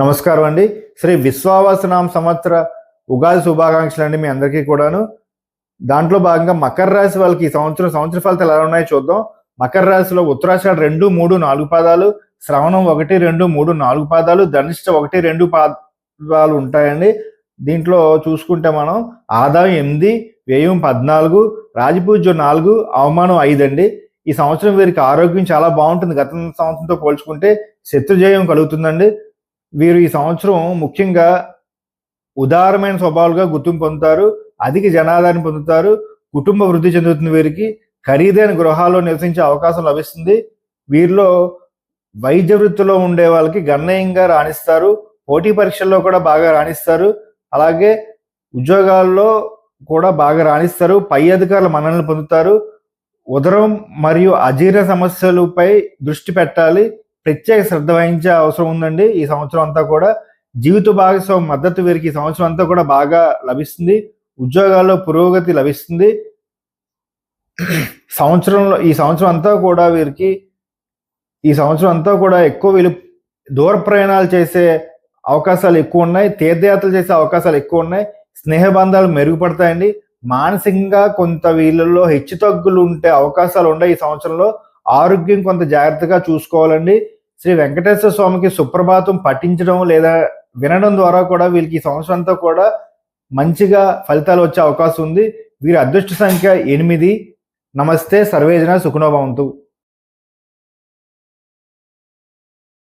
నమస్కారం అండి. శ్రీ విశ్వావసనామ సంవత్సర ఉగాది శుభాకాంక్షలు అండి మీ అందరికీ కూడాను. దాంట్లో భాగంగా మకర రాశి వాళ్ళకి ఈ సంవత్సరం సంవత్సర ఫలితాలు ఎలా ఉన్నాయో చూద్దాం. మకర రాశిలో ఉత్తరాషాఢ రెండు మూడు నాలుగు పాదాలు శ్రవణం ఒకటి రెండు మూడు నాలుగు పాదాలు ధనిష్ట ఒకటి రెండు పాదాలు ఉంటాయండి. దీంట్లో చూసుకుంటే మనం ఆదాయం ఎనిమిది వ్యయం పద్నాలుగు రాజపూజ్యం నాలుగు అవమానం ఐదు అండి. ఈ సంవత్సరం వీరికి ఆరోగ్యం చాలా బాగుంటుంది. గత సంవత్సరంతో పోల్చుకుంటే శత్రుజయం కలుగుతుందండి. వీరు ఈ సంవత్సరం ముఖ్యంగా ఉదారమైన స్వభావాలుగా గుర్తింపు పొందుతారు అధిక జనాదరణ పొందుతారు కుటుంబ వృద్ధి చెందుతుంది వీరికి ఖరీదైన గృహాల్లో నివసించే అవకాశం లభిస్తుంది. వీరిలో వైద్య వృత్తిలో ఉండే వాళ్ళకి గణనీయంగా రాణిస్తారు పోటీ పరీక్షల్లో కూడా బాగా రాణిస్తారు అలాగే ఉద్యోగాల్లో కూడా బాగా రాణిస్తారు పై అధికారుల మన్ననలు పొందుతారు. ఉదరం మరియు అజీర్ణ సమస్యలపై దృష్టి పెట్టాలి. ప్రత్యేక శ్రద్ధ వహించే అవసరం ఉందండి. ఈ సంవత్సరం అంతా కూడా జీవిత భాగస్వామి మద్దతు వీరికి ఈ సంవత్సరం అంతా కూడా బాగా లభిస్తుంది. ఉద్యోగాల్లో పురోగతి లభిస్తుంది. సంవత్సరంలో ఈ సంవత్సరం అంతా కూడా వీరికి ఈ సంవత్సరం అంతా కూడా ఎక్కువ వీళ్ళు దూర ప్రయాణాలు చేసే అవకాశాలు ఎక్కువ ఉన్నాయి. తీర్థయాత్రలు చేసే అవకాశాలు ఎక్కువ ఉన్నాయి. స్నేహ బంధాలు మెరుగుపడతాయండి. మానసికంగా కొంత వీళ్ళల్లో హెచ్చుతగ్గులు ఉంటే అవకాశాలు ఉన్నాయి ఈ సంవత్సరంలో. ఆరోగ్యం కొంత జాగ్రత్తగా చూసుకోవాలండి. శ్రీ వెంకటేశ్వర స్వామికి సుప్రభాతం పఠించడం లేదా వినడం ద్వారా కూడా వీళ్ళకి ఈ సంవత్సరం అంతా కూడా మంచిగా ఫలితాలు వచ్చే అవకాశం ఉంది. వీరి అదృష్ట సంఖ్య ఎనిమిది. నమస్తే సర్వేజన సుఖనోభవంతు